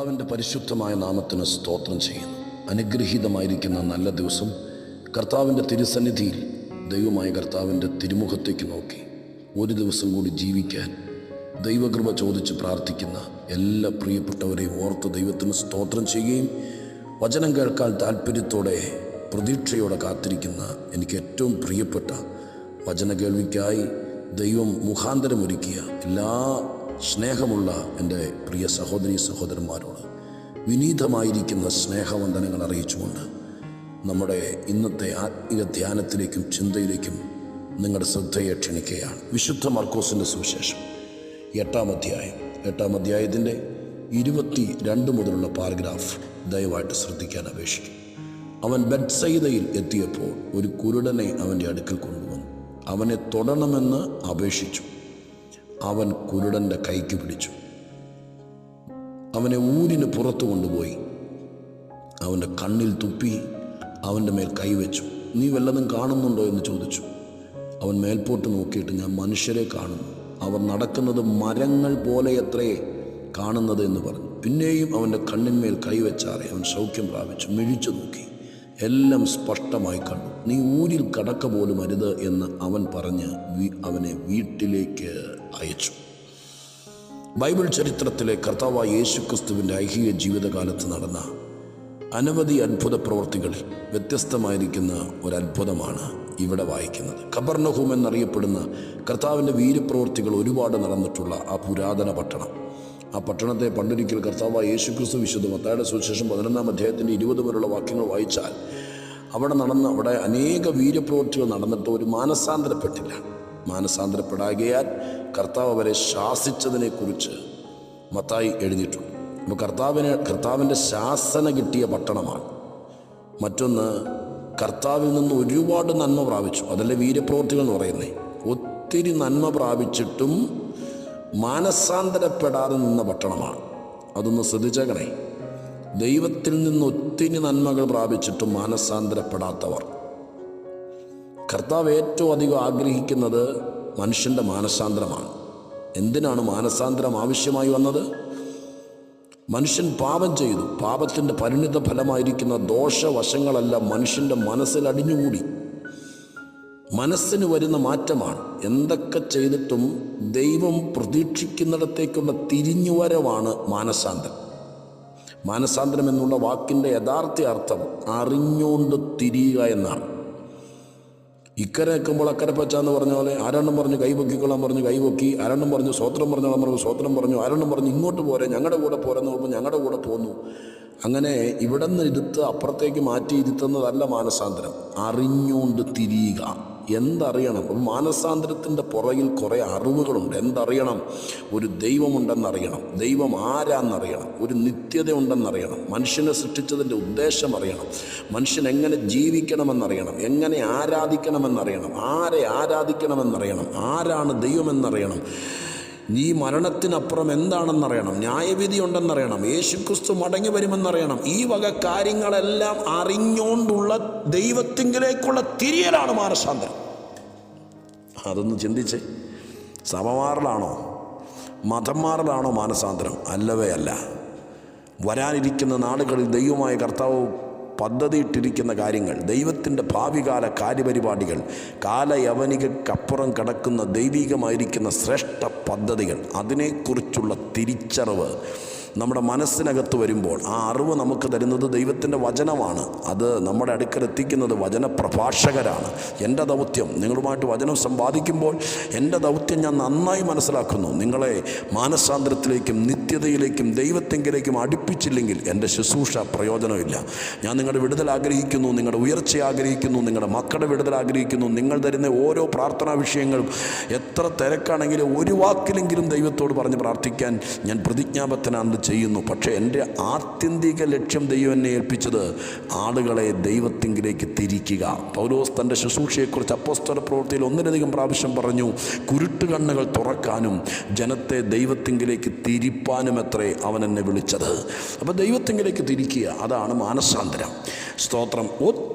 കർത്താവിന്റെ പരിശുദ്ധമായ നാമത്തിന് സ്തോത്രം ചെയ്യുന്നു. അനുഗ്രഹീതമായിരിക്കുന്ന നല്ല ദിവസം കർത്താവിന്റെ തിരുസന്നിധിയിൽ ദൈവമായ കർത്താവിന്റെ തിരുമുഖത്തേക്ക് നോക്കി. ഒരു ദിവസം കൂടി ജീവിക്കാൻ ദൈവകൃപ ചോദിച്ച് പ്രാർത്ഥിക്കുന്ന എല്ലാ പ്രിയപ്പെട്ടവരെയും ഓർത്ത് ദൈവത്തിന് സ്തോത്രം ചെയ്യുകയും വചനം കേൾക്കാൻ താല്പര്യത്തോടെ പ്രതീക്ഷയോടെ കാത്തിരിക്കുന്ന എനിക്ക് ഏറ്റവും പ്രിയപ്പെട്ട വചന കേൾവിക്കായി ദൈവം മുഖാന്തരമൊരുക്കിയ എല്ലാ സ്നേഹമുള്ള എന്റെ പ്രിയ സഹോദരി സഹോദരന്മാരോട് വിനീതമായിരിക്കുന്ന സ്നേഹവന്ദനങ്ങൾ അറിയിച്ചുകൊണ്ട് നമ്മുടെ ഇന്നത്തെ ആത്മീയ ധ്യാനത്തിലേക്കും ചിന്തയിലേക്കും നിങ്ങളുടെ ശ്രദ്ധയെ ക്ഷണിക്കുകയാണ്. വിശുദ്ധ മർക്കോസിന്റെ സുവിശേഷം എട്ടാം അധ്യായം. എട്ടാം അധ്യായത്തിന്റെ ഇരുപത്തി രണ്ട് മുതലുള്ള പാരഗ്രാഫ് ദയവായിട്ട് ശ്രദ്ധിക്കാൻ അപേക്ഷിക്കും. അവൻ ബെറ്റ്സൈതയിൽ എത്തിയപ്പോൾ ഒരു കുരുടനെ അവന്റെ അടുക്കൽ കൊണ്ടുവന്നു. അവനെ തൊടണമെന്ന് അപേക്ഷിച്ചു. അവൻ കുരുടന്റെ കൈക്ക് പിടിച്ചു. അവനെ ഊരിന് പുറത്തു കൊണ്ടുപോയി. അവന്റെ കണ്ണിൽ തുപ്പി അവന്റെ മേൽ കൈവച്ചു നീ വല്ലതും കാണുന്നുണ്ടോ? എന്ന് ചോദിച്ചു. അവൻ മേൽപോട്ട് നോക്കിയിട്ട് ഞാൻ മനുഷ്യരെ കാണുന്നു. അവർ നടക്കുന്നത് മരങ്ങൾ പോലെ എത്രയേ കാണുന്നത് എന്ന് പറഞ്ഞു. പിന്നെയും അവന്റെ കണ്ണിന്മേൽ കൈവച്ചാറെ അവൻ സൗഖ്യം പ്രാപിച്ചു. മിഴിച്ചു നോക്കി. എല്ലാം സ്പഷ്ടമായി കണ്ടു. നീ ഊരിൽ കടക്ക പോലും അരുത് എന്ന് അവൻ പറഞ്ഞ് അവനെ വീട്ടിലേക്ക് അയച്ചു. ബൈബിൾ ചരിത്രത്തിലെ കർത്താവായ യേശുക്രിസ്തുവിന്റെ ഐഹിക ജീവിതകാലത്ത് നടന്ന അനവധി അത്ഭുത പ്രവർത്തികളിൽ വ്യത്യസ്തമായിരിക്കുന്ന ഒരു അത്ഭുതമാണ് ഇവിടെ വായിക്കുന്നത്. കബർണഹൂം എന്നറിയപ്പെടുന്ന കർത്താവിന്റെ വീരപ്രവർത്തികൾ ഒരുപാട് നടന്നിട്ടുള്ള ആ പുരാതന പട്ടണം. ആ പട്ടണത്തെ പണ്ടൊരിക്കൽ കർത്താവായ യേശുക്രിസ്തു വിശുദ്ധ മത്തായുടെ സുവിശേഷം പതിനൊന്നാം അധ്യായത്തിന്റെ ഇരുപത് വരെയുള്ള വാക്യങ്ങൾ വായിച്ചാൽ അവിടെ നടന്ന അവിടെ അനേക വീരപ്രവൃത്തികൾ നടന്നിട്ട് ഒരു മാനസാന്തരപ്പെട്ടില്ല. മാനസാന്തരപ്പെടാകയാൽ കർത്താവ് അവരെ ശാസിച്ചതിനെക്കുറിച്ച് മത്തായി എഴുതിയിട്ടുണ്ട്. അപ്പോൾ കർത്താവിന് കർത്താവിന്റെ ശാസന കിട്ടിയ പട്ടണമാണ്. മറ്റൊന്ന് കർത്താവിൽ നിന്ന് ഒരുപാട് നന്മ പ്രാപിച്ചു. അതല്ലേ വീരപ്രവൃത്തികൾ എന്ന് പറയുന്നത് ഒത്തിരി നന്മ പ്രാപിച്ചിട്ടും മാനസാന്തരപ്പെടാതെ നിന്ന പട്ടണമാണ്. അതൊന്ന് ശ്രദ്ധിച്ചേക്കണേ. ദൈവത്തിൽ നിന്ന് ഒത്തിരി നന്മകൾ പ്രാപിച്ചിട്ടും മാനസാന്തരപ്പെടാത്തവർ. കർത്താവ് ഏറ്റവും അധികം ആഗ്രഹിക്കുന്നത് മനുഷ്യന്റെ മാനസാന്തരമാണ്. എന്തിനാണ് മാനസാന്തരം ആവശ്യമായി വന്നത്? മനുഷ്യൻ പാപം ചെയ്തു. പാപത്തിന്റെ പരിണിത ഫലമായിരിക്കുന്ന ദോഷവശങ്ങളെല്ലാം മനുഷ്യന്റെ മനസ്സിൽ അടിഞ്ഞുകൂടി. മനസ്സിന് വരുന്ന മാറ്റമാണ്. എന്തൊക്കെ ചെയ്തിട്ടും ദൈവം പ്രതീക്ഷിക്കുന്നിടത്തേക്കുള്ള തിരിഞ്ഞുവരവാണ് മാനസാന്തരം. മാനസാന്തരം എന്നുള്ള വാക്കിന്റെ യഥാർത്ഥ അർത്ഥം അറിഞ്ഞുകൊണ്ട് തിരിയുക എന്നാണ്. ഇക്കരെ നിൽക്കുമ്പോൾ അക്കരെ പച്ചാന്ന് പറഞ്ഞ പോലെ ആരെണ്ണം പറഞ്ഞു കൈ പൊക്കിക്കൊള്ളാൻ പറഞ്ഞു കൈ പൊക്കി ആരെണ്ണം പറഞ്ഞു സ്വത്രം പറഞ്ഞോളാൻ പറഞ്ഞു സ്വത്രം പറഞ്ഞു ആരെണ്ണം പറഞ്ഞു ഇങ്ങോട്ട് പോരെ ഞങ്ങളുടെ കൂടെ പോരെന്ന് പറയുമ്പോൾ ഞങ്ങളുടെ കൂടെ പോന്നു. അങ്ങനെ ഇവിടെ നിന്ന് ഇരുത്ത് അപ്പുറത്തേക്ക് മാറ്റി ഇരുത്തുന്നതല്ല മാനസാന്തരം. അറിഞ്ഞുകൊണ്ട് തിരിയുക. എന്തറിയണം? മാനസാന്തരത്തിന്റെ പുറകിൽ കുറേ അറിവുകളുണ്ട്. എന്തറിയണം? ഒരു ദൈവമുണ്ടെന്നറിയണം. ദൈവം ആരാന്നറിയണം? ഒരു നിത്യത ഉണ്ടെന്നറിയണം മനുഷ്യനെ സൃഷ്ടിച്ചതിന്റെ ഉദ്ദേശം അറിയണം. മനുഷ്യൻ എങ്ങനെ ജീവിക്കണമെന്നറിയണം. എങ്ങനെ ആരാധിക്കണമെന്നറിയണം. ആരെ ആരാധിക്കണമെന്നറിയണം. ആരാണ് ദൈവമെന്നറിയണം. ഈ മരണത്തിനപ്പുറം എന്താണെന്നറിയണം. ന്യായവിധി ഉണ്ടെന്നറിയണം. യേശുക്രിസ്തു മടങ്ങി വരുമെന്നറിയണം. ഈ വക കാര്യങ്ങളെല്ലാം അറിഞ്ഞുകൊണ്ടുള്ള ദൈവത്തിങ്കിലേക്കുള്ള തിരിയലാണ് മാനസാന്തരം. അതൊന്ന് ചിന്തിച്ച്. സഭ മാറലാണോ മതം മാറലാണോ മാനസാന്തരം? അല്ലവേ അല്ല. വരാനിരിക്കുന്ന നാടുകളിൽ ദൈവമായ കർത്താവ് പദ്ധതിയിട്ടിരിക്കുന്ന കാര്യങ്ങൾ ദൈവത്തിന്റെ ഭാവികാല കാര്യപരിപാടികൾ കാലയവനികക്കപ്പുറം കിടക്കുന്ന ദൈവികമായിരിക്കുന്ന ശ്രേഷ്ഠ പദ്ധതികൾ അതിനെക്കുറിച്ചുള്ള തിരിച്ചറിവ് നമ്മുടെ മനസ്സിനകത്ത് വരുമ്പോൾ ആ അറിവ് നമുക്ക് തരുന്നത് ദൈവത്തിന്റെ വചനമാണ്. അത് നമ്മുടെ അടുക്കൽ എത്തിക്കുന്നത് വചനപ്രഭാഷകരാണ്. എന്റെ ദൗത്യം നിങ്ങളുമായിട്ട് വചനം സമ്പാദിക്കുമ്പോൾ എന്റെ ദൗത്യം ഞാൻ നന്നായി മനസ്സിലാക്കുന്നു. നിങ്ങളെ മാനസാന്തരത്തിലേക്കും നിത്യതയിലേക്കും ദൈവത്തെങ്കിലേക്കും അടുപ്പിച്ചില്ലെങ്കിൽ എന്റെ ശുശ്രൂഷ പ്രയോജനമില്ല. ഞാൻ നിങ്ങളുടെ വിടുതൽ ആഗ്രഹിക്കുന്നു നിങ്ങളുടെ ഉയർച്ച ആഗ്രഹിക്കുന്നു നിങ്ങളുടെ മക്കളുടെ വിടുതൽ ആഗ്രഹിക്കുന്നു. നിങ്ങൾ തരുന്ന ഓരോ പ്രാർത്ഥനാ വിഷയങ്ങളും എത്ര തിരക്കാണെങ്കിലും ഒരു വാക്കിലെങ്കിലും ദൈവത്തോട് പറഞ്ഞ് പ്രാർത്ഥിക്കാൻ ഞാൻ പ്രതിജ്ഞാബദ്ധനാണെന്ന് ചെയ്യുന്നു. പക്ഷേ എന്റെ ആത്യന്തിക ലക്ഷ്യം ദൈവം എന്നെ ഏൽപ്പിച്ചത് ആളുകളെ ദൈവത്തിങ്കിലേക്ക് തിരിക്കുക. പൗലോസ് തന്റെ ശുശ്രൂഷയെക്കുറിച്ച് അപ്പോസ്തര പ്രവൃത്തിയിൽ ഒന്നിലധികം പ്രാവശ്യം പറഞ്ഞു കുരുട്ട് കണ്ണുകൾ തുറക്കാനും ജനത്തെ ദൈവത്തിങ്കിലേക്ക് തിരിപ്പാനും എത്രേ അവൻ എന്നെ വിളിച്ചത്. അപ്പോൾ ദൈവത്തിങ്കിലേക്ക് തിരിക്കുക അതാണ് മാനസാന്തരം. സ്തോത്രം.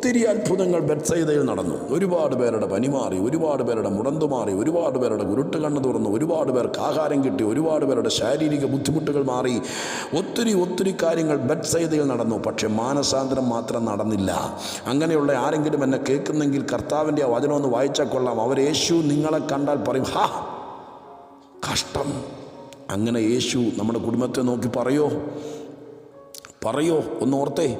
ഒത്തിരി അത്ഭുതങ്ങൾ ബെത്സൈതയിൽ നടന്നു. ഒരുപാട് പേരുടെ പനി മാറി ഒരുപാട് പേരുടെ മുടന്തു മാറി ഒരുപാട് പേരുടെ കുരുട്ട് കണ്ണു തുറന്നു ഒരുപാട് പേർക്ക് ആഹാരം കിട്ടി ഒരുപാട് പേരുടെ ശാരീരിക ബുദ്ധിമുട്ടുകൾ മാറി. ഒത്തിരി ഒത്തിരി കാര്യങ്ങൾ ബെത്സൈതയിൽ നടന്നു. പക്ഷേ മാനസാന്തരം മാത്രം നടന്നില്ല. അങ്ങനെയുള്ള ആരെങ്കിലും എന്നെ കേൾക്കുന്നെങ്കിൽ കർത്താവിന്റെ ആ വചനം ഒന്ന് വായിച്ചാൽ കൊള്ളാം. അവർ യേശു നിങ്ങളെ കണ്ടാൽ പറയും ഹാ കഷ്ടം. അങ്ങനെ യേശു നമ്മുടെ കുടുംബത്തെ നോക്കി പറയോ? പറയോ? ഒന്ന് ഓർത്തേ.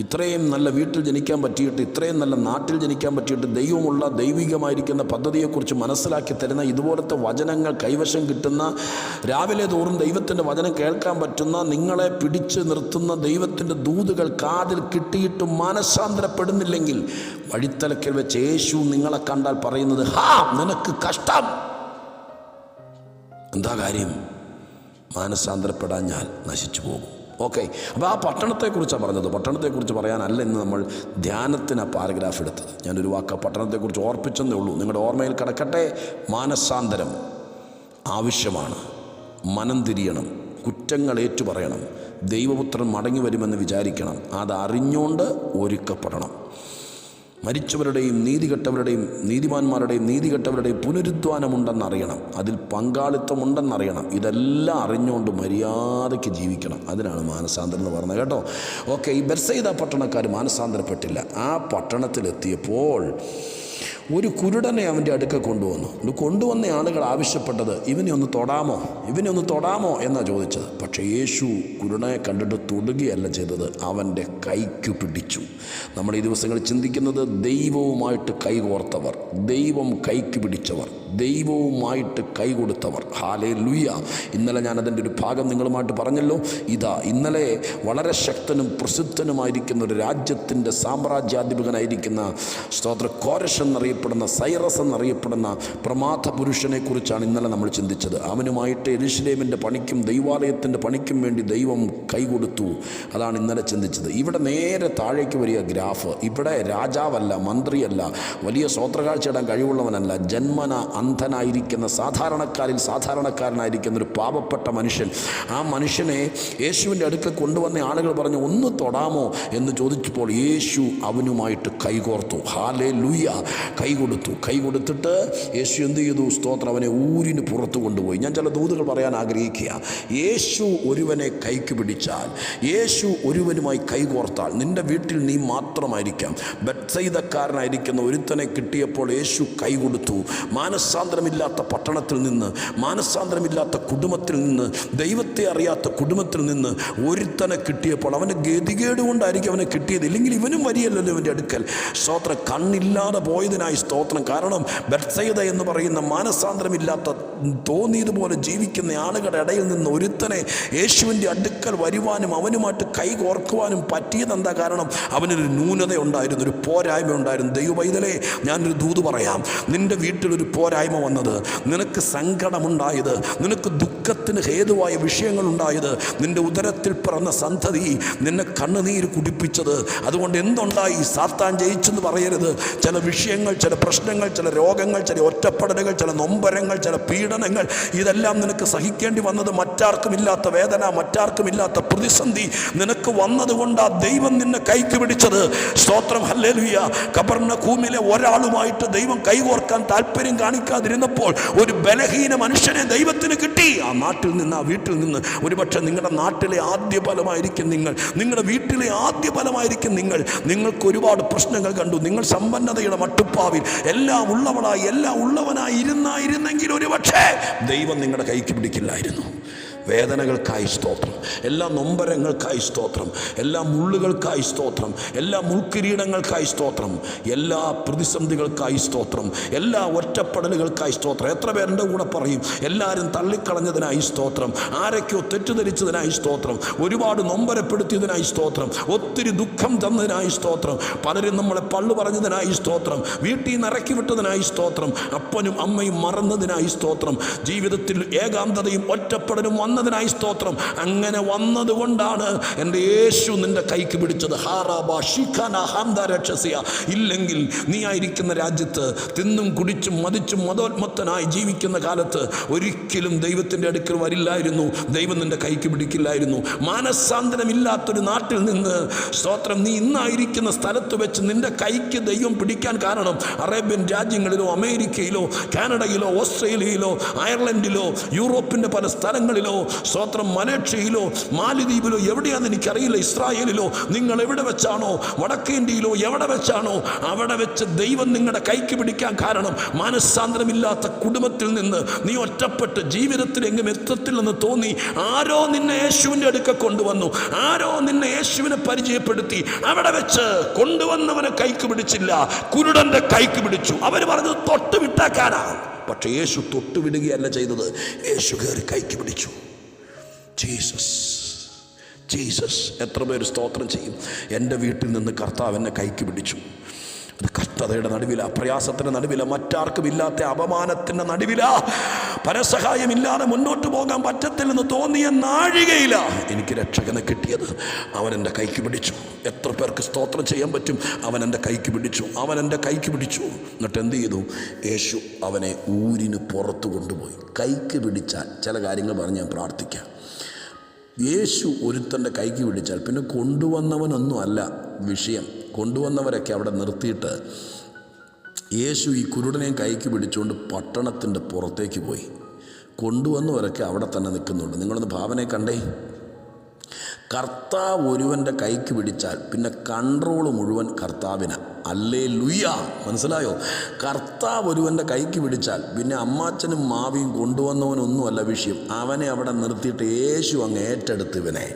ഇത്രയും നല്ല വീട്ടിൽ ജനിക്കാൻ പറ്റിയിട്ട് ഇത്രയും നല്ല നാട്ടിൽ ജനിക്കാൻ പറ്റിയിട്ട് ദൈവമുള്ള ദൈവികമായിരിക്കുന്ന പദ്ധതിയെക്കുറിച്ച് മനസ്സിലാക്കി തരുന്ന ഇതുപോലത്തെ വചനങ്ങൾ കൈവശം കിട്ടുന്ന രാവിലെ തോറും ദൈവത്തിന്റെ വചനം കേൾക്കാൻ പറ്റുന്ന നിങ്ങളെ പിടിച്ച് നിർത്തുന്ന ദൈവത്തിന്റെ ദൂതുകൾ കാതിൽ കിട്ടിയിട്ട് മാനസാന്തരപ്പെടുന്നില്ലെങ്കിൽ വഴിത്തലക്കൽ വെച്ച് യേശു നിങ്ങളെ കണ്ടാൽ പറയുന്നത് ഹാ നിനക്ക് കഷ്ടം. എന്താ കാര്യം? മാനസാന്തരപ്പെടാഞ്ഞാൽ നശിച്ചു പോകും. ഓക്കെ. അപ്പോൾ ആ പട്ടണത്തെക്കുറിച്ചാണ് പറഞ്ഞത്. പട്ടണത്തെക്കുറിച്ച് പറയാനല്ല ഇന്ന് നമ്മൾ ധ്യാനത്തിന് പാരഗ്രാഫ് എടുത്തത്. ഞാനൊരു വാക്ക് പട്ടണത്തെക്കുറിച്ച് ഓർപ്പിച്ചെന്നേ ഉള്ളൂ. നിങ്ങളുടെ ഓർമ്മയിൽ കിടക്കട്ടെ. മാനസാന്തരം ആവശ്യമാണ്. മനം തിരിയണം. കുറ്റങ്ങൾ ഏറ്റുപറയണം ദൈവപുത്രൻ മടങ്ങി വരുമെന്ന് വിചാരിക്കണം. അതറിഞ്ഞുകൊണ്ട് ഒരുക്കപ്പെടണം. മരിച്ചവരുടെയും നീതികെട്ടവരുടെയും നീതിമാന്മാരുടെയും നീതികെട്ടവരുടെയും പുനരുദ്ധാനമുണ്ടെന്നറിയണം. അതിൽ പങ്കാളിത്തമുണ്ടെന്നറിയണം. ഇതെല്ലാം അറിഞ്ഞുകൊണ്ട് മര്യാദയ്ക്ക് ജീവിക്കണം. അതിനാണ് മാനസാന്തരം എന്ന് പറഞ്ഞത് കേട്ടോ. ഓക്കെ ഈ ബെർസൈദ പട്ടണക്കാർ മാനസാന്തരപ്പെട്ടില്ല. ആ പട്ടണത്തിലെത്തിയപ്പോൾ ഒരു കുരുടനെ അവന്റെ അടുക്ക കൊണ്ടുവന്നു. ഇത് കൊണ്ടുവന്ന ആളുകൾ ആവശ്യപ്പെട്ടത് ഇവനെ ഒന്ന് തൊടാമോ? ഇവനെ ഒന്ന് തൊടാമോ? എന്നാ ചോദിച്ചത്. പക്ഷേ യേശു കുരുടനെ കണ്ടിട്ട് തൊടുകയല്ല ചെയ്തത്. അവന്റെ കൈക്ക് പിടിച്ചു. നമ്മൾ ഈ ദിവസങ്ങൾ ചിന്തിക്കുന്നത് ദൈവവുമായിട്ട് കൈകോർത്തവർ ദൈവം കൈക്ക് പിടിച്ചവർ ദൈവവുമായിട്ട് കൈ കൊടുത്തവർ. ഹാലേ ലുയ്യ ഇന്നലെ ഞാനതിന്റെ ഒരു ഭാഗം നിങ്ങളുമായിട്ട് പറഞ്ഞല്ലോ. ഇതാ ഇന്നലെ വളരെ ശക്തനും പ്രസിദ്ധനുമായിരിക്കുന്ന ഒരു രാജ്യത്തിന്റെ സാമ്രാജ്യാധിപകനായിരിക്കുന്ന സ്തോത്ര കോരഷ് എന്നറിയപ്പെടുന്ന സൈറസ് എന്നറിയപ്പെടുന്ന പ്രമാഥ പുരുഷനെക്കുറിച്ചാണ് ഇന്നലെ നമ്മൾ ചിന്തിച്ചത്. അവനുമായിട്ട് എരിശ്ലേമിന്റെ പണിക്കും ദൈവാലയത്തിന്റെ പണിക്കും വേണ്ടി ദൈവം കൈകൊടുത്തു. അതാണ് ഇന്നലെ ചിന്തിച്ചത്. ഇവിടെ നേരെ താഴേക്ക് വരിക ഗ്രാഫ്. ഇവിടെ രാജാവല്ല മന്ത്രിയല്ല വലിയ സ്വോത്രകാഴ്ചയിടാൻ കഴിവുള്ളവനല്ല ജന്മന അന്ധനായിരിക്കുന്ന സാധാരണക്കാരിൽ സാധാരണക്കാരനായിരിക്കുന്ന ഒരു പാപപ്പെട്ട മനുഷ്യൻ. ആ മനുഷ്യനെ യേശുവിന്റെ അടുക്കൽ കൊണ്ടുവന്ന ആളുകൾ പറഞ്ഞു ഒന്ന് തൊടാമോ? എന്ന് ചോദിച്ചപ്പോൾ യേശു അവനുമായിട്ട് കൈകോർത്തു. ഹാലേ ലൂയ കൈ കൊടുത്തു. കൈ കൊടുത്തിട്ട് യേശു എന്ത് ചെയ്തു? സ്തോത്രം അവനെ ഊരിന് പുറത്തു കൊണ്ടുപോയി. ഞാൻ ചില ദൂതുകൾ പറയാൻ ആഗ്രഹിക്കുക. യേശു ഒരുവനെ കൈക്ക് പിടിച്ചാൽ യേശു ഒരുവനുമായി കൈകോർത്താൽ നിന്റെ വീട്ടിൽ നീ മാത്രമായിരിക്കാം. ബത്സൈതക്കാരനായിരിക്കുന്ന ഒരുത്തനെ കിട്ടിയപ്പോൾ യേശു കൈ കൊടുത്തു. മാനസാന്തരമില്ലാത്ത പട്ടണത്തിൽ നിന്ന് മാനസാന്തരമില്ലാത്ത കുടുംബത്തിൽ നിന്ന് ദൈവത്തെ അറിയാത്ത കുടുംബത്തിൽ നിന്ന് ഒരുത്തനെ കിട്ടിയപ്പോൾ അവന്റെ ഗതികേട് കൊണ്ടായിരിക്കും അവനെ കിട്ടിയത്. ഇല്ലെങ്കിൽ ഇവനും വരിയല്ലല്ലോ ഇവന്റെ അടുക്കൽ. സ്തോത്ര കണ്ണില്ലാതെ പോയതിനായി സ്തോത്രം. കാരണം ബത്സൈത എന്ന് പറയുന്ന മാനസാന്തരമില്ലാത്ത തോന്നിയതുപോലെ ജീവിക്കുന്ന ആളുകളുടെ ഇടയിൽ നിന്ന് ഒരുത്തനെ യേശുവിന്റെ അടുക്കൽ വരുവാനും അവനുമായിട്ട് കൈ കോർക്കുവാനും പറ്റിയതെന്താ കാരണം? അവനൊരു ന്യൂനത ഉണ്ടായിരുന്നു ഒരു പോരായ്മ ഉണ്ടായിരുന്നു. ദൈവവൈതലേ ഞാനൊരു ദൂത് പറയാം. നിന്റെ വീട്ടിലൊരു പോരായ്മ വന്നത് നിനക്ക് സങ്കടമുണ്ടായത് നിനക്ക് ദുഃഖത്തിന് ഹേതുവായ വിഷയങ്ങളുണ്ടായത് നിന്റെ ഉദരത്തിൽ പിറന്ന സന്തതി നിന്നെ കണ്ണുനീര് കുടിപ്പിച്ചത്. അതുകൊണ്ട് എന്തുണ്ടായി? സാത്താൻ ജയിച്ചെന്ന് പറയരുത്. ചില വിഷയങ്ങൾ ചില പ്രശ്നങ്ങൾ ചില രോഗങ്ങൾ ചില ഒറ്റപ്പെടലുകൾ ചില നൊമ്പരങ്ങൾ ചില പീഡനങ്ങൾ ഇതെല്ലാം നിനക്ക് സഹിക്കേണ്ടി വന്നത് മറ്റാർക്കുമില്ലാത്ത വേദന മറ്റാർക്കുമില്ലാത്ത പ്രതിസന്ധി നിനക്ക് വന്നതുകൊണ്ട് ആ ദൈവം നിന്നെ കൈക്ക് പിടിച്ചത്. സ്തോത്രം ഹല്ലേലുയ്യ കബർണ കൂമിലെ ഒരാളുമായിട്ട് ദൈവം കൈകോർക്കാൻ താല്പര്യം കാണിക്കാതിരുന്നപ്പോൾ ഒരു ബലഹീന മനുഷ്യനെ ദൈവത്തിന് കിട്ടി. ആ നാട്ടിൽ നിന്ന് ആ വീട്ടിൽ നിന്ന് ഒരുപക്ഷെ നിങ്ങളുടെ നാട്ടിലെ ആദ്യ ഫലമായിരിക്കും നിങ്ങൾ. നിങ്ങളുടെ വീട്ടിലെ ആദ്യ ഫലമായിരിക്കും നിങ്ങൾ. നിങ്ങൾക്ക് ഒരുപാട് പ്രശ്നങ്ങൾ കണ്ടു. നിങ്ങൾ സമ്പന്നതയുടെ മട്ടുപ്പാവിൽ എല്ലാം ഉള്ളവളായി എല്ലാം ഉള്ളവനായി ഇരുന്നായിരുന്നെങ്കിൽ ഒരു പക്ഷേ ദൈവം നിങ്ങളുടെ കൈക്ക് പിടിക്കില്ലായിരുന്നു. വേദനകൾക്കായി സ്തോത്രം. എല്ലാ നൊമ്പരങ്ങൾക്കായി സ്തോത്രം. എല്ലാ മുള്ളുകൾക്കായി സ്തോത്രം. എല്ലാ മുൾക്കിരീടങ്ങൾക്കായി സ്തോത്രം. എല്ലാ പ്രതിസന്ധികൾക്കായി സ്തോത്രം. എല്ലാ ഒറ്റപ്പെടലുകൾക്കായി സ്തോത്രം. എത്ര പേരുടെ കൂടെ പറയും? എല്ലാവരും തള്ളിക്കളഞ്ഞതിനായി സ്തോത്രം. ആരൊക്കെയോ തെറ്റിദ്ധരിച്ചതിനായി സ്തോത്രം. ഒരുപാട് നൊമ്പരപ്പെടുത്തിയതിനായി സ്തോത്രം. ഒത്തിരി ദുഃഖം തന്നതിനായി സ്തോത്രം. പലരും നമ്മളെ പള്ളു പറഞ്ഞതിനായി സ്തോത്രം. വീട്ടിൽ നിന്ന് ഇറക്കി വിട്ടതിനായി സ്തോത്രം. അപ്പനും അമ്മയും മറന്നതിനായി സ്തോത്രം. ജീവിതത്തിൽ ഏകാന്തതയും ഒറ്റപ്പെടലും വന്ന വന്നതിനായി സ്തോത്രം. അങ്ങനെ വന്നതുകൊണ്ടാണ് എന്റെ യേശു നിന്റെ കൈക്ക് പിടിച്ചത്. ഹാറാബ ഷിഖാന ഹാന്ത രക്ഷസിയ. ഇല്ലെങ്കിൽ നീ ആയിരിക്കുന്ന രാജ്യത്ത് തിന്നും കുടിച്ചും മതിച്ചും മതോത്മത്തനായി ജീവിക്കുന്ന കാലത്ത് ഒരിക്കലും ദൈവത്തിന്റെ അടുക്കൽ വരില്ലായിരുന്നു. ദൈവം നിന്റെ കൈക്ക് പിടിക്കില്ലായിരുന്നു. മാനസാന്തരമില്ലാത്തൊരു നാട്ടിൽ നിന്ന് സ്തോത്രം നീ ഇന്നായിരിക്കുന്ന സ്ഥലത്ത് വെച്ച് നിന്റെ കൈക്ക് ദൈവം പിടിക്കാൻ കാരണം അറേബ്യൻ രാജ്യങ്ങളിലോ അമേരിക്കയിലോ കാനഡയിലോ ഓസ്ട്രേലിയയിലോ അയർലൻഡിലോ യൂറോപ്പിന്റെ പല സ്ഥലങ്ങളിലോ സ്തോത്രം മലേഷ്യയിലോ മാലിദ്വീപിലോ എവിടെയാണെന്ന് എനിക്കറിയില്ല. ഇസ്രായേലിലോ നിങ്ങൾ എവിടെ വെച്ചാണോ? വടക്കേ ഇന്ത്യയിലോ എവിടെ വെച്ചാണോ? അവിടെ വെച്ച് ദൈവം നിങ്ങളുടെ കൈക്ക് പിടിക്കാൻ കാരണം മാനസാന്തരമില്ലാത്ത കുടുംബത്തിൽ നിന്ന് നീ ഒറ്റപ്പെട്ട് ജീവിതത്തിൽ എങ്ങും എത്തത്തില്ലെന്ന് തോന്നി ആരോ നിന്നെ യേശുവിന്റെ അടുക്ക കൊണ്ടുവന്നു. ആരോ നിന്നെ യേശുവിനെ പരിചയപ്പെടുത്തി. അവിടെ വെച്ച് കൊണ്ടുവന്നവനെ കൈക്ക് പിടിച്ചില്ല. കുരുടന്റെ കൈക്ക് പിടിച്ചു. അവർ പറഞ്ഞത് തൊട്ട് പക്ഷേ പക്ഷെ യേശു തൊട്ടുവിടുകയല്ല ചെയ്തത്. യേശു കയറി കൈക്ക് പിടിച്ചു. ജീസസ്. ജീസസ് എത്ര പേര് സ്തോത്രം ചെയ്യും? എന്റെ വീട്ടിൽ നിന്ന് കർത്താവ് എന്നെ കൈക്ക് പിടിച്ചു. അത് കഷ്ടതയുടെ നടുവില പ്രയാസത്തിന്റെ നടുവില മറ്റാർക്കും ഇല്ലാത്ത അപമാനത്തിന്റെ നടുവില പരസഹായമില്ലാതെ മുന്നോട്ട് പോകാൻ പറ്റത്തില്ലെന്ന് തോന്നിയ നാഴികയില എനിക്ക് രക്ഷകനെ കിട്ടിയത്. അവൻ എന്റെ കൈക്ക് പിടിച്ചു. എത്ര പേർക്ക് സ്തോത്രം ചെയ്യാൻ പറ്റും? അവൻ എന്റെ കൈക്ക് പിടിച്ചു. അവൻ എന്റെ കൈക്ക് പിടിച്ചു. എന്നിട്ട് എന്ത് ചെയ്തു? യേശു അവനെ ഊരിന് പുറത്തു കൊണ്ടുപോയി. കൈക്ക് പിടിച്ചാൽ ചില കാര്യങ്ങൾ പറഞ്ഞ് ഞാൻ പ്രാർത്ഥിക്കാം. യേശു ഒരുത്തന്റെ കൈക്ക് പിടിച്ചാൽ പിന്നെ കൊണ്ടുവന്നവനൊന്നും അല്ല വിഷയം. കൊണ്ടുവന്നവരൊക്കെ അവിടെ നിർത്തിയിട്ട് യേശു ഈ കുരുടനെയും കൈക്ക് പിടിച്ചുകൊണ്ട് പട്ടണത്തിന്റെ പുറത്തേക്ക് പോയി. കൊണ്ടുവന്നവരൊക്കെ അവിടെ തന്നെ നിൽക്കുന്നുണ്ട്. നിങ്ങളൊന്ന് ഭാവനയെ കണ്ടേ. കർത്താവ് ഒരുവന്റെ കൈക്ക് പിടിച്ചാൽ പിന്നെ കൺട്രോൾ മുഴുവൻ കർത്താവിന്. അല്ലേ ലുയ്യ മനസ്സിലായോ? കർത്താവ് ഒരുവന്റെ കൈക്ക് പിടിച്ചാൽ പിന്നെ അമ്മാച്ചനും മാവിയും കൊണ്ടുവന്നവനൊന്നുമല്ല വിഷയം. അവനെ അവിടെ നിർത്തിയിട്ട് യേശു അങ്ങ് ഏറ്റെടുത്ത് ഇവനെ.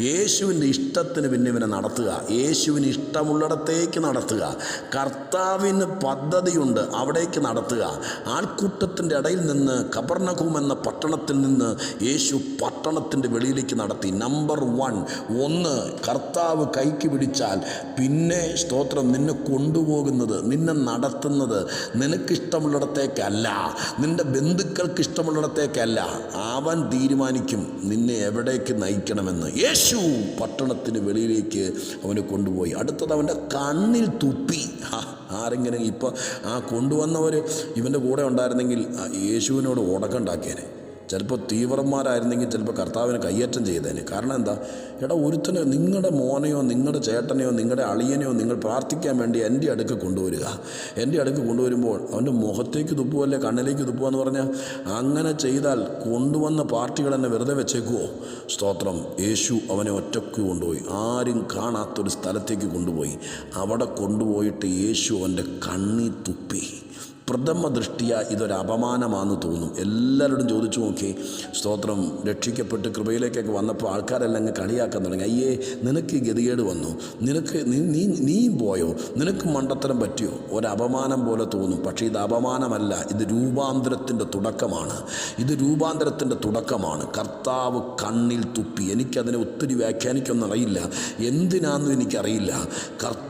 യേശുവിന്റെ ഇഷ്ടത്തിന് പിന്നെ ഇവനെ നടത്തുക. യേശുവിന് ഇഷ്ടമുള്ളിടത്തേക്ക് നടത്തുക. കർത്താവിന് പദ്ധതിയുണ്ട് അവിടേക്ക് നടത്തുക. ആൾക്കൂട്ടത്തിന്റെ ഇടയിൽ നിന്ന് കബർണകൂം എന്ന പട്ടണത്തിൽ നിന്ന് യേശു പട്ടണത്തിന്റെ വെളിയിലേക്ക് നടത്തി. നമ്പർ വൺ ഒന്ന് കർത്താവ് കൈക്ക് പിടിച്ചാൽ പിന്നെ സ്തോത്രം നിന്നെ കൊണ്ടുപോകുന്നത് നിന്നെ നടത്തുന്നത് നിനക്കിഷ്ടമുള്ളിടത്തേക്കല്ല. നിന്റെ ബന്ധുക്കൾക്ക് ഇഷ്ടമുള്ളിടത്തേക്കല്ല അവൻ തീരുമാനിക്കും നിന്നെ എവിടേക്ക് നയിക്കണമെന്ന്. യേശു പട്ടണത്തിന് വെളിയിലേക്ക് അവനെ കൊണ്ടുപോയി. അടുത്തത് അവന്റെ കണ്ണിൽ തുപ്പി. ആരെങ്കിലും ഇപ്പോൾ ആ കൊണ്ടുവന്നവർ ഇവന്റെ കൂടെ ഉണ്ടായിരുന്നെങ്കിൽ യേശുവിനോട് ഉടക്കുണ്ടാക്കിയേനെ ചിലപ്പോൾ തീവ്രന്മാരായിരുന്നെങ്കിൽ ചിലപ്പോൾ കർത്താവിന് കയ്യേറ്റം ചെയ്തേനെ. കാരണം എന്താ? എടാ ഒരുത്തന് നിങ്ങളുടെ മോനെയോ നിങ്ങളുടെ ചേട്ടനെയോ നിങ്ങളുടെ അളിയനെയോ നിങ്ങൾ പ്രാർത്ഥിക്കാൻ വേണ്ടി എന്റെ അടുക്ക് കൊണ്ടുവരിക. എന്റെ അടുക്ക് കൊണ്ടുവരുമ്പോൾ അവന്റെ മുഖത്തേക്ക് തുപ്പുമല്ലേ കണ്ണിലേക്ക് തുപ്പുക എന്ന് പറഞ്ഞാൽ അങ്ങനെ ചെയ്താൽ കൊണ്ടുവന്ന പാർട്ടികൾ എന്നെ വെറുതെ വെച്ചേക്കുവോ? സ്തോത്രം. യേശു അവനെ ഒറ്റയ്ക്ക് കൊണ്ടുപോയി. ആരും കാണാത്തൊരു സ്ഥലത്തേക്ക് കൊണ്ടുപോയി. അവിടെ കൊണ്ടുപോയിട്ട് യേശു അവന്റെ കണ്ണി തുപ്പി. പ്രഥമ ദൃഷ്ടിയ ഇതൊരു അപമാനമാണെന്ന് തോന്നും. എല്ലാവരോടും ചോദിച്ചു നോക്കി സ്തോത്രം രക്ഷിക്കപ്പെട്ട് കൃപയിലേക്കൊക്കെ വന്നപ്പോൾ ആൾക്കാരെല്ലാം അങ്ങ് കളിയാക്കാൻ തുടങ്ങി. അയ്യേ നിനക്ക് ഗതികേട് വന്നു. നിനക്ക് നീ നീയും പോയോ? നിനക്ക് മണ്ടത്തരം പറ്റിയോ? ഒരപമാനം പോലെ തോന്നും. പക്ഷേ ഇത് അപമാനമല്ല ഇത് രൂപാന്തരത്തിന്റെ തുടക്കമാണ്. ഇത് രൂപാന്തരത്തിന്റെ തുടക്കമാണ്. കർത്താവ് കണ്ണിൽ തുപ്പി. എനിക്കതിനെ ഒത്തിരി വ്യാഖ്യാനിക്കൊന്നും അറിയില്ല. എന്തിനാണെന്നും എനിക്കറിയില്ല. കർത്താവ്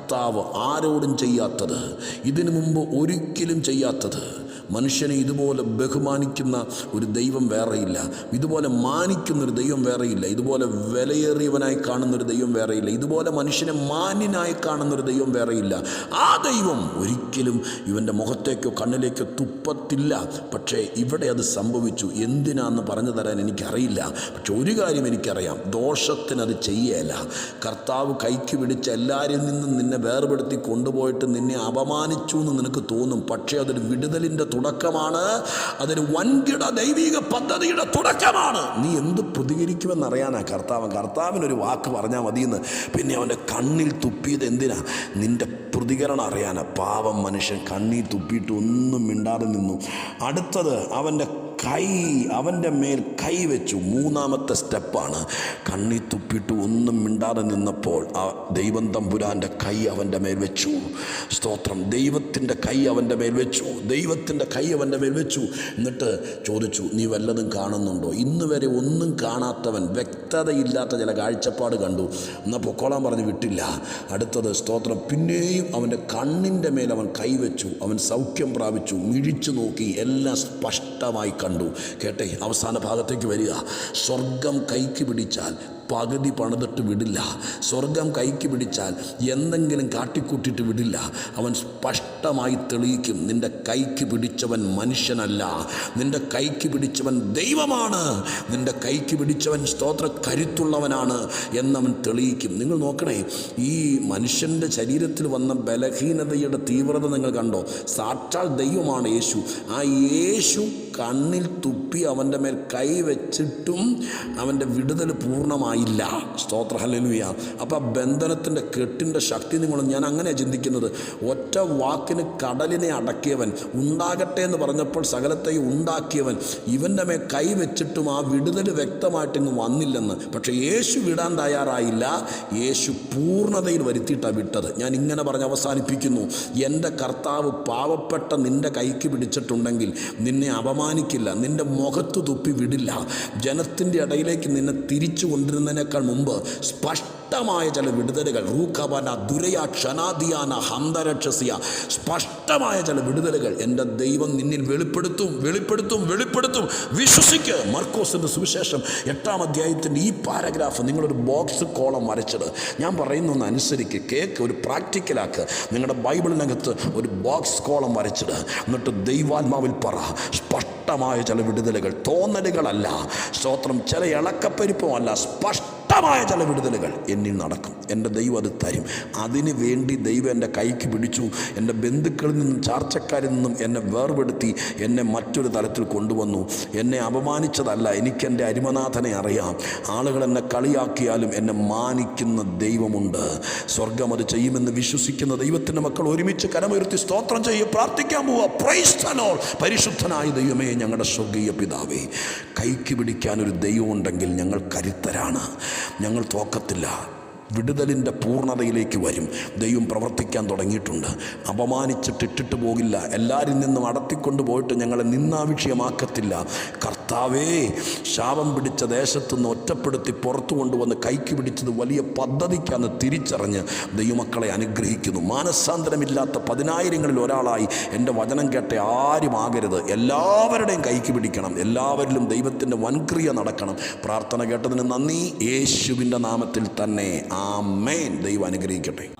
ആരോടും ചെയ്യാത്തത് ഇതിനു മുമ്പ് ഒരിക്കലും ചെയ്യാത്തത്. മനുഷ്യനെ ഇതുപോലെ ബഹുമാനിക്കുന്ന ഒരു ദൈവം വേറെയില്ല. ഇതുപോലെ മാനിക്കുന്ന ഒരു ദൈവം വേറെയില്ല. ഇതുപോലെ വിലയേറിയവനായി കാണുന്ന ഒരു ദൈവം വേറെയില്ല. ഇതുപോലെ മനുഷ്യനെ മാന്യനായി കാണുന്ന ഒരു ദൈവം വേറെയില്ല. ആ ദൈവം ഒരിക്കലും ഇവന്റെ മുഖത്തേക്കോ കണ്ണിലേക്കോ തുപ്പത്തില്ല. പക്ഷേ ഇവിടെ അത് സംഭവിച്ചു. എന്തിനാന്ന് പറഞ്ഞു തരാൻ എനിക്കറിയില്ല. പക്ഷെ ഒരു കാര്യം എനിക്കറിയാം. ദോഷത്തിനത് ചെയ്യേല. കർത്താവ് കൈക്ക് പിടിച്ച് എല്ലാവരിൽ നിന്നും നിന്നെ വേർപെടുത്തി കൊണ്ടുപോയിട്ട് നിന്നെ അപമാനിച്ചു എന്ന് നിനക്ക് തോന്നും. പക്ഷേ അതൊരു വിടുതലിന്റെ തുടക്കമാണ്. അതൊരു വൻകിട ദൈവിക പദ്ധതിയുടെ തുടക്കമാണ്. നീ എന്ത് പ്രതികരിക്കുമെന്നറിയാനാ കർത്താവ്. കർത്താവിനൊരു വാക്ക് പറഞ്ഞാൽ മതിയെന്ന്. പിന്നെ അവന്റെ കണ്ണിൽ തുപ്പിയത് എന്തിനാ? നിന്റെ പ്രതികരണം അറിയാനാ. പാവം മനുഷ്യൻ കണ്ണിൽ തുപ്പിയിട്ട് ഒന്നും മിണ്ടാതെ നിന്നു. അടുത്തത് അവന്റെ കൈ അവന്റെ മേൽ കൈ വെച്ചു. മൂന്നാമത്തെ സ്റ്റെപ്പാണ് കണ്ണി തുപ്പിട്ട് ഒന്നും മിണ്ടാതെ നിന്നപ്പോൾ ആ ദൈവം തമ്പുരാന്റെ കൈ അവന്റെ മേൽ വെച്ചു. സ്തോത്രം. ദൈവത്തിന്റെ കൈ അവന്റെ മേൽ വെച്ചു. ദൈവത്തിന്റെ കൈ അവന്റെ മേൽ വെച്ചു. എന്നിട്ട് ചോദിച്ചു നീ വല്ലതും കാണുന്നുണ്ടോ? ഇന്ന് വരെ ഒന്നും കാണാത്തവൻ വ്യക്തതയില്ലാത്ത ചില കാഴ്ചപ്പാട് കണ്ടു. എന്നാൽ പൊക്കോളാൻ പറഞ്ഞ് വിട്ടില്ല. അടുത്തത് സ്തോത്രം. പിന്നെയും അവന്റെ കണ്ണിന്റെ മേൽ അവൻ കൈവച്ചു അവൻ സൗഖ്യം പ്രാപിച്ചു. മിഴിച്ചു നോക്കി. എല്ലാം സ്പഷ്ടമായി കണ്ടു. കണ്ടു. കേട്ടെ അവസാന ഭാഗത്തേക്ക് വരിക. സ്വർഗം കൈക്ക് പിടിച്ചാൽ പകുതി പണിതിട്ട് വിടില്ല. സ്വർഗം കൈക്ക് പിടിച്ചാൽ എന്തെങ്കിലും കാട്ടിക്കൂട്ടിട്ട് വിടില്ല. അവൻ സ്പഷ്ടമായി തെളിയിക്കും നിന്റെ കൈക്ക് പിടിച്ചവൻ മനുഷ്യനല്ല. നിന്റെ കൈക്ക് പിടിച്ചവൻ ദൈവമാണ്. നിന്റെ കൈക്ക് പിടിച്ചവൻ സ്തോത്ര കരുത്തുള്ളവനാണ് എന്നവൻ തെളിയിക്കും. നിങ്ങൾ നോക്കണേ ഈ മനുഷ്യന്റെ ശരീരത്തിൽ വന്ന ബലഹീനതയുടെ തീവ്രത നിങ്ങൾ കണ്ടോ? സാക്ഷാൽ ദൈവമാണ് യേശു. ആ യേശു കണ്ണിൽ തുപ്പി അവന്റെ മേൽ കൈ വെച്ചിട്ടും അവന്റെ വിടുതൽ പൂർണമായില്ല സ്തോത്ര. ഹല്ലേലൂയ. അപ്പോൾ ആ ബന്ധനത്തിന്റെ കെട്ടിന്റെ ശക്തി നിങ്ങൾ ഞാൻ അങ്ങനെ ചിന്തിക്കുന്നത്. ഒറ്റ വാക്കിന് കടലിനെ അടക്കിയവൻ ഉണ്ടാകട്ടെ എന്ന് പറഞ്ഞപ്പോൾ സകലത്തെയും ഉണ്ടാക്കിയവൻ ഇവന്റെ മേൽ കൈവച്ചിട്ടും ആ വിടുതൽ വ്യക്തമായിട്ടിങ്ങ് വന്നില്ലെന്ന്. പക്ഷേ യേശു വിടാൻ തയ്യാറായില്ല. യേശു പൂർണതയിൽ വരുത്തിയിട്ടാണ് വിട്ടത്. ഞാൻ ഇങ്ങനെ പറഞ്ഞ് അവസാനിപ്പിക്കുന്നു. എന്റെ കർത്താവ് പാവപ്പെട്ട നിന്റെ കൈക്ക് പിടിച്ചിട്ടുണ്ടെങ്കിൽ നിന്നെ അപമാനിക്കില്ല. നിന്റെ മുഖത്ത് തുപ്പി വിടില്ല. ജനത്തിന്റെ ഇടയിലേക്ക് നിന്നെ തിരിച്ചു കൊണ്ടിരുന്നതിനേക്കാൾ മുമ്പ് സ്പഷ്ടമായ ചില വിടുതലുകൾ റൂഖബന ദുരയ ക്ഷനാദിയാന ഹന്തരക്ഷസിയ സ്പഷ്ടമായ ചില വിടുതലുകൾ എന്റെ ദൈവം നിന്നിൽ വെളിപ്പെടുത്തും വെളിപ്പെടുത്തും വെളിപ്പെടുത്തും. വിശ്വസിക്ക്. മർക്കോസിന്റെ സുവിശേഷം എട്ടാം അധ്യായത്തിന്റെ ഈ പാരഗ്രാഫ് നിങ്ങളൊരു ബോക്സ് കോളം വരച്ചത്. ഞാൻ പറയുന്നൊന്ന് അനുസരിക്ക്. കേക്ക് ഒരു പ്രാക്ടിക്കലാക്ക്. നിങ്ങളുടെ ബൈബിളിനകത്ത് ഒരു ബോക്സ് കോളം വരച്ചിട് എന്നിട്ട് ദൈവാത്മാവിൽ പറ സ്പഷ്ടമായ ചില വിടുതലുകൾ തോന്നലുകളല്ല. സ്തോത്രം ചില ഇളക്കപ്പെരുപ്പമല്ല സ്പഷ്ടമായ ചില വിടുതലുകൾ എന്നിൽ നടക്കും. എന്റെ ദൈവം അത് തരും. അതിന് വേണ്ടി ദൈവം എന്റെ കൈക്ക് പിടിച്ചു. എന്റെ ബന്ധുക്കളിൽ നിന്നും ചാർച്ചക്കാരിൽ നിന്നും എന്നെ വേർപെടുത്തി എന്നെ മറ്റൊരു തലത്തിൽ കൊണ്ടുവന്നു. എന്നെ അപമാനിച്ചതല്ല എനിക്കെന്റെ അരിമനാഥനെ അറിയാം. ആളുകൾ എന്നെ കളിയാക്കിയാലും എന്നെ മാനിക്കുന്ന ദൈവമുണ്ട്. സ്വർഗം അത് ചെയ്യുമെന്ന് വിശ്വസിക്കുന്ന ദൈവത്തിന്റെ മക്കൾ ഒരുമിച്ച് കരമുയർത്തി സ്തോത്രം ചെയ്യും. പ്രാർത്ഥിക്കാൻ പോവുക. പരിശുദ്ധനായ ദൈവമേ ഞങ്ങളുടെ സ്വർഗീയ പിതാവേ കൈക്ക് പിടിക്കാൻ ഒരു ദൈവമുണ്ടെങ്കിൽ ഞങ്ങൾ കരുത്തരാണ്. ഞങ്ങൾ തോക്കത്തില്ല. വിടുതലിന്റെ പൂർണതയിലേക്ക് വരും. ദൈവം പ്രവർത്തിക്കാൻ തുടങ്ങിയിട്ടുണ്ട്. അപമാനിച്ചിട്ട് ഇട്ടിട്ട് പോകില്ല. എല്ലാവരിൽ നിന്നും അടത്തിക്കൊണ്ട് പോയിട്ട് ഞങ്ങളെ നിന്നാവിഷയമാക്കത്തില്ല കർത്താവേ ശാപം പിടിച്ച ദേശത്തുനിന്ന് ഒറ്റപ്പെടുത്തി പുറത്തു കൊണ്ടുവന്ന് കൈക്ക് പിടിച്ചത് വലിയ പദ്ധതിക്കാന്ന് തിരിച്ചറിഞ്ഞ് ദൈവമക്കളെ അനുഗ്രഹിക്കുന്നു. മാനസാന്തരമില്ലാത്ത പതിനായിരങ്ങളിൽ ഒരാളായി എന്റെ വചനം കേട്ട ആരും ആകരുത്. എല്ലാവരുടെയും കൈക്ക് പിടിക്കണം. എല്ലാവരിലും ദൈവത്തിന്റെ വൻക്രിയ നടക്കണം. പ്രാർത്ഥന കേട്ടതിന് നന്ദി. യേശുവിന്റെ നാമത്തിൽ തന്നെ. ആ മേൻ ദൈവം അനുഗ്രഹിക്കട്ടെ.